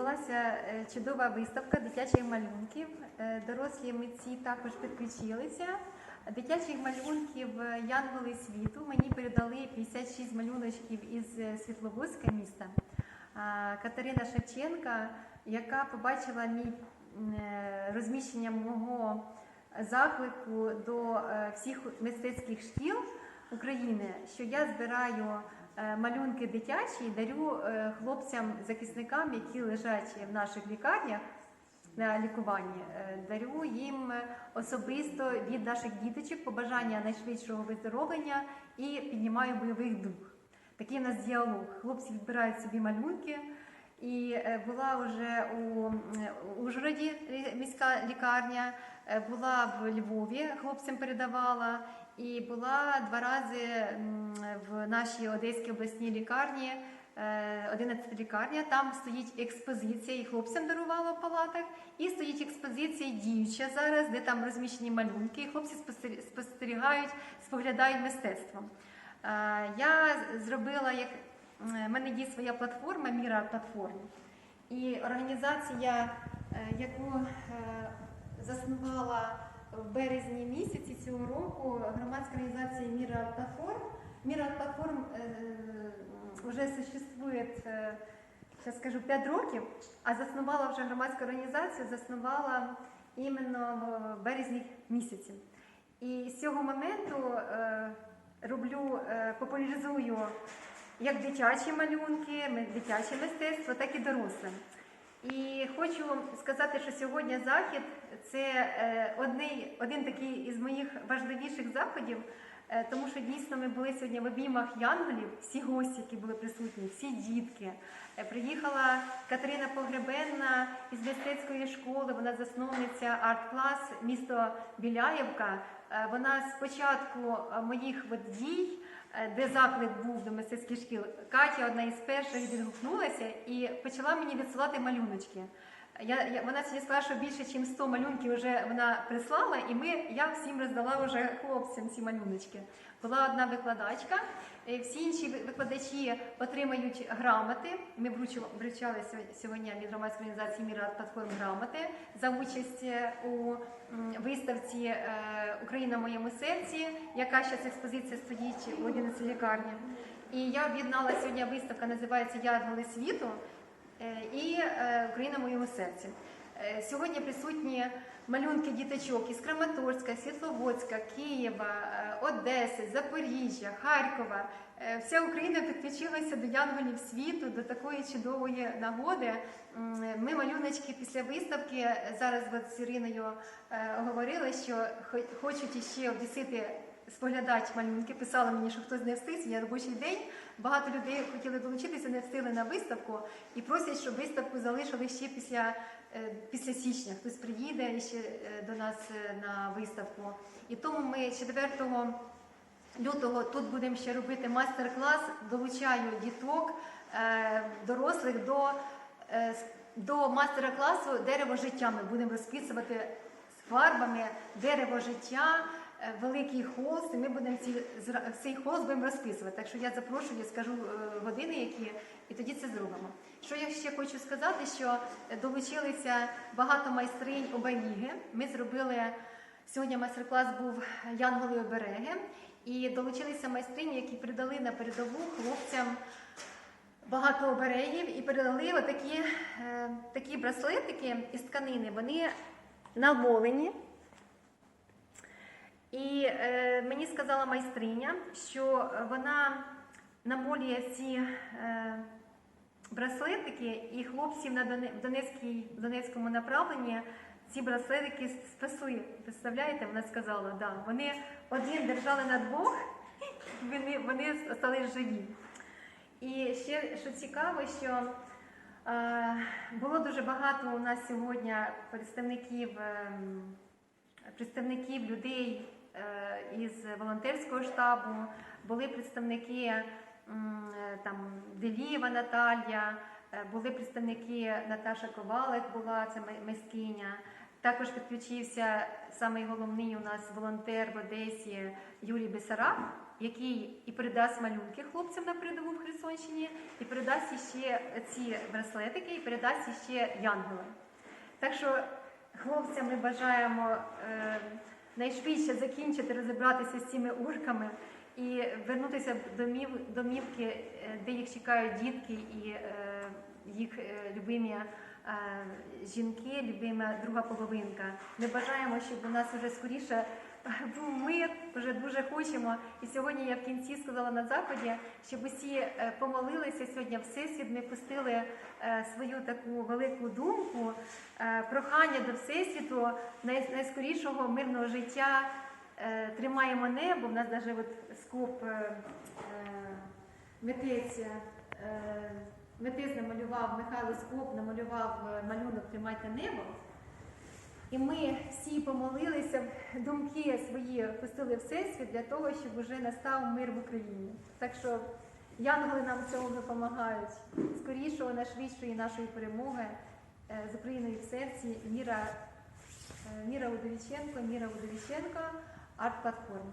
відбулася е, чудова виставка дитячих малюнків. Е, Дорослі митці також підключилися. Дитячих малюнків е, Янголи світу мені передали 56 малюночків із Світловодська міста. Катерина Шевченка, яка побачила мій розміщення мого заклику до всіх мистецьких шкіл України, що я збираю малюнки дитячі дарю е, хлопцям-захисникам, які лежать в наших лікарнях на лікуванні. Е, Дарю їм особисто від наших діточок побажання найшвидшого виздоровлення і піднімаю бойовий дух. Такий у нас діалог. Хлопці відбирають собі малюнки. І е, була вже у Ужгороді міська лікарня, е, була в Львові, хлопцям передавала, і була два рази в нашій Одеській обласній лікарні, е, 11 лікарня. Там стоїть експозиція, і хлопцям дарувала в палатах, і стоїть експозиція діюча зараз, де там розміщені малюнки, і хлопці спостерігають, споглядають мистецтво. Е, Я зробила як Е, в мене є своя платформа Міра платформ. І організація, е, яку е, заснувала в березні місяці цього року, громадська організація Міра платформ. Міра платформ вже существує, е, зараз скажу, 5 років, а заснувала вже громадську організацію, заснувала іменно в березні місяці. І з цього моменту е, роблю, е, популяризую як дитячі малюнки, дитяче мистецтво, так і доросле. І хочу сказати, що сьогодні захід це е, один такий із моїх важливіших заходів, тому що дійсно ми були сьогодні в обіймах янголів, всі гості, які були присутні, всі дітки. Е, Приїхала Катерина Погребенна із мистецької школи, вона засновниця арт-клас місто Біляєвка. Е, Вона з початку е, моїх дій е, де заклик був до мистецьких шкіл, Катя одна із перших відгукнулася і почала мені відсилати малюночки. Я, я, вона сьогодні сказала, що більше ніж 100 малюнків вже вона прислала, і ми, я всім роздала вже хлопцям ці малюночки. Була одна викладачка, всі інші викладачі отримають грамоти. Ми вручали сьогодні від громадської організації Міра платформ грамоти за участь е, у виставці е, Україна в моєму серці, яка зараз експозиція стоїть у 11 лікарні. І я об'єднала сьогодні виставка, називається Янголи світу і е, Україна в моєму серці. Е, Сьогодні присутні малюнки діточок із Краматорська, Світловодська, Києва, е, Одеси, Запоріжжя, Харкова. Е, Вся Україна підключилася до янголів світу, до такої чудової нагоди. Ми малюночки після виставки е, зараз з Іриною е, говорили, що хо- хочуть іще обвісити споглядати малюнки. Писали мені, що хтось не встиг, сьогодні робочий день. Багато людей хотіли долучитися, не встигли на виставку і просять, щоб виставку залишили ще після, е, після січня. Хтось приїде ще е, до нас е, на виставку. І тому ми 4 лютого тут будемо ще робити майстер-клас. Долучаю діток, дорослих до, до майстер-класу дерево життя. Ми будемо розписувати з фарбами дерево життя. Е, Великий холст, і ми будемо ці, цей холст будемо розписувати. Так що я запрошую, скажу е, години, які, і тоді це зробимо. Що я ще хочу сказати, що долучилися багато майстринь оберіги. Ми зробили Сьогодні майстер-клас був Янголи обереги, і долучилися майстрині, які передали на передову хлопцям багато оберегів і передали отакі е, такі браслетики із тканини. Вони намолені. І е, мені сказала майстриня, що вона намолює ці е, браслетики, і хлопців на Донецькій, в Донецькому направленні ці браслетики спасли. Представляєте, вона сказала, да. Вони один держали на двох, вони, вони стали живі. І ще що цікаво, що е, було дуже багато у нас сьогодні представників, ем, представників людей е, із волонтерського штабу, були представники е, там Делієва Наталія, е, були представники Наташа Ковалик, була це майсткиня. Також підключився самий головний у нас волонтер в Одесі Юрій Бесараб. який і передасть малюнки хлопцям на передову в Херсонщині, і передасть іще ці браслетики, і передасть іще янголи. Так що хлопцям ми бажаємо е, найшвидше закінчити розібратися з цими урками і вернутися в домів, домівки, е, де їх чекають дітки і е, їх е, любимі жінки, любима друга половинка. Ми бажаємо, щоб у нас вже скоріше був мир, вже дуже хочемо. І сьогодні я в кінці сказала на заході, щоб усі е, помолилися сьогодні. Всесвіт ми пустили е, свою таку велику думку, е, прохання до всесвіту найскорішого мирного життя. Тримаємо небо. У нас навіть скоп митець. Митець намалював Михайло Скоп, намалював малюнок Тримайте небо. І ми всі помолилися, думки свої пустили всесвіт для того, щоб уже настав мир в Україні. Так що янголи нам в цьому допомагають. Скорішого, найшвидшої нашої перемоги е, з Україною в серці. Міра, е, Міра Удовіченко, Міра Удовіченко, арт-платформа.